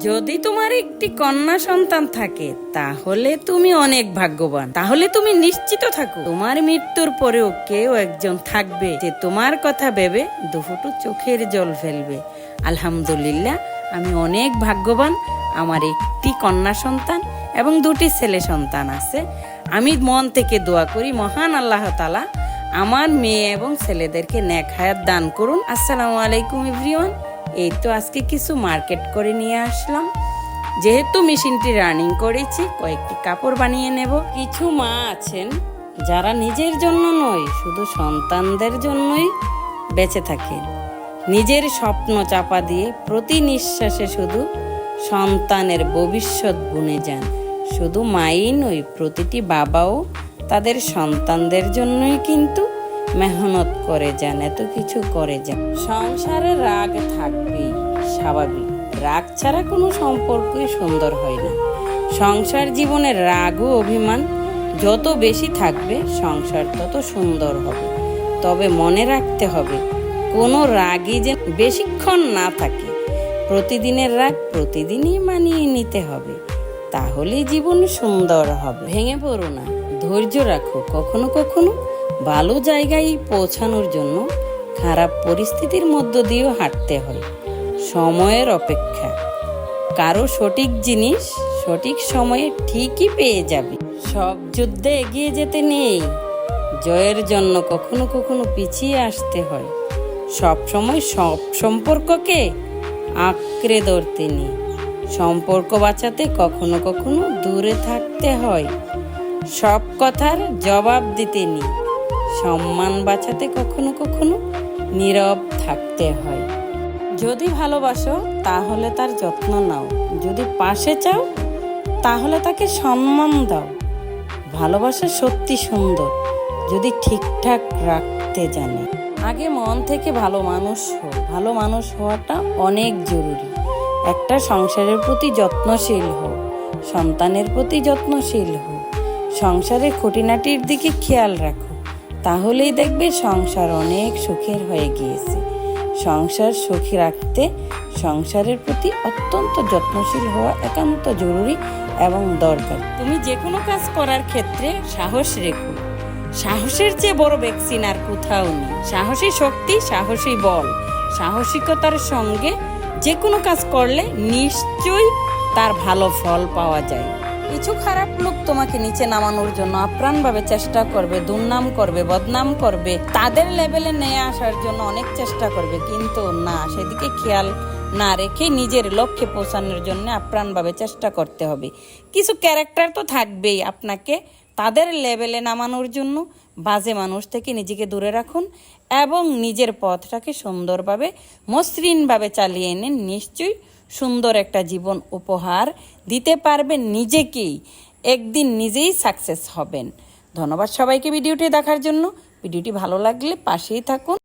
যদি তোমার একটি কন্যা সন্তান থাকে, তাহলে তুমি অনেক ভাগ্যবান। তাহলে তুমি নিশ্চিত থাকো। তোমার মৃত্যুর পরেও কেউ একজন থাকবে যে তোমার কথা ভেবে দুফুটু চোখের জল ফেলবে। আলহামদুলিল্লাহ, আমি অনেক ভাগ্যবান। আমার একটি কন্যা সন্তান এবং দুটি ছেলে সন্তান আছে। আমি মন থেকে দোয়া করি, মহান আল্লাহ তালা আমার মেয়ে এবং ছেলেদেরকে ন্যাক হায়াত দান করুন। আসসালামু আলাইকুম, এভরিওয়ান। এই তো আজকে কিছু মার্কেট করে নিয়ে আসলাম। যেহেতু মেশিনটি রানিং করেছি, কয়েকটি কাপড় বানিয়ে নেব। কিছু মা আছেন যারা নিজের জন্য নয়, শুধু সন্তানদের জন্যই বেঁচে থাকেন। নিজের স্বপ্ন চাপা দিয়ে প্রতি নিঃশ্বাসে শুধু সন্তানের ভবিষ্যৎ বুনে যান। শুধু মাই নয় প্রতিটি বাবাও তাদের সন্তানদের জন্যই কিন্তু মেহনত করে যান, এত কিছু করে যান। সংসারে রাগ থাকবেই স্বাভাবিক। রাগ ছাড়া কোনো সম্পর্কই সুন্দর হয় না। সংসার জীবনের রাগ ও অভিমান যত বেশি থাকবে, সংসার তত সুন্দর হবে। তবে মনে রাখতে হবে, কোনো রাগই যে বেশিক্ষণ না থাকে। প্রতিদিনের রাগ প্রতিদিনই মানিয়ে নিতে হবে। তাহলেই জীবন সুন্দর হবে। ভেঙে পড়ো না। ধৈর্য রাখো। কখনো কখনো ভালো জায়গায় পৌঁছানোর জন্য খারাপ পরিস্থিতির মধ্য দিয়েও হাঁটতে হয়। সময়ের অপেক্ষা। কারও সঠিক জিনিস সঠিক সময়ে ঠিকই পেয়ে যাবে। সব যুদ্ধে এগিয়ে যেতে নেই। জয়ের জন্য কখনো কখনো পিছিয়ে আসতে হয়। সব সময় সব সম্পর্ককে আঁকড়ে ধরতে নেই। সম্পর্ক বাঁচাতে কখনো কখনো দূরে থাকতে হয়। সব কথার জবাব দিতে নেই। সম্মান বাঁচাতে কখনো কখনো নীরব থাকতে হয়। যদি ভালোবাসো, তাহলে তার যত্ন নাও। যদি পাশে চাও, তাহলে তাকে সম্মান দাও। ভালোবাসা সত্যি সুন্দর, যদি ঠিকঠাক রাখতে জানে। আগে মন থেকে ভালো মানুষ হো, ভালো মানুষ হওয়াটা অনেক জরুরি। একটা সংসারের প্রতি যত্নশীল হো, সন্তানের প্রতি যত্নশীল হো। সংসারের খুঁটিনাটির দিকে খেয়াল রাখো, তাহলেই দেখবে সংসার অনেক সুখের হয়ে গিয়েছে। সংসার সুখী রাখতে সংসারের প্রতি অত্যন্ত যত্নশীল হওয়া একান্ত জরুরি এবং দরকার। তুমি যে কোনো কাজ করার ক্ষেত্রে সাহস রেখো। সাহসের চেয়ে বড় ভ্যাকসিন আর কোথাও নেই। সাহসী শক্তি, সাহসী বল। সাহসিকতার সঙ্গে যে কোনো কাজ করলে নিশ্চয়ই তার ভালো ফল পাওয়া যায়। কিছু খারাপ লোক তোমাকে নিচে নামানোর জন্য আপ্রাণভাবে চেষ্টা করবে, দুর্নাম করবে, বদনাম করবে, তাদের লেভেলে নিয়ে আসার জন্য অনেক চেষ্টা করবে, কিন্তু না, সেদিকে খেয়াল না রেখে নিজের লক্ষ্যে পৌঁছানোর জন্য আপ্রাণভাবে চেষ্টা করতে হবে। কিছু ক্যারেক্টার তো থাকবেই আপনাকে তাদের লেভেলে নামানোর জন্য বাজে মানুষ থেকে নিজেকে দূরে রাখুন এবং নিজের পথটাকে সুন্দরভাবে, মসৃণভাবে চালিয়ে নিন নিশ্চয়ই সুন্দর একটা জীবন উপহার দিতে পারবেন নিজেকেই। একদিন নিজেই সাকসেস হবেন। ধন্যবাদ সবাইকে ভিডিওটি দেখার জন্য। ভিডিওটি ভালো লাগলে পাশেই থাকুন।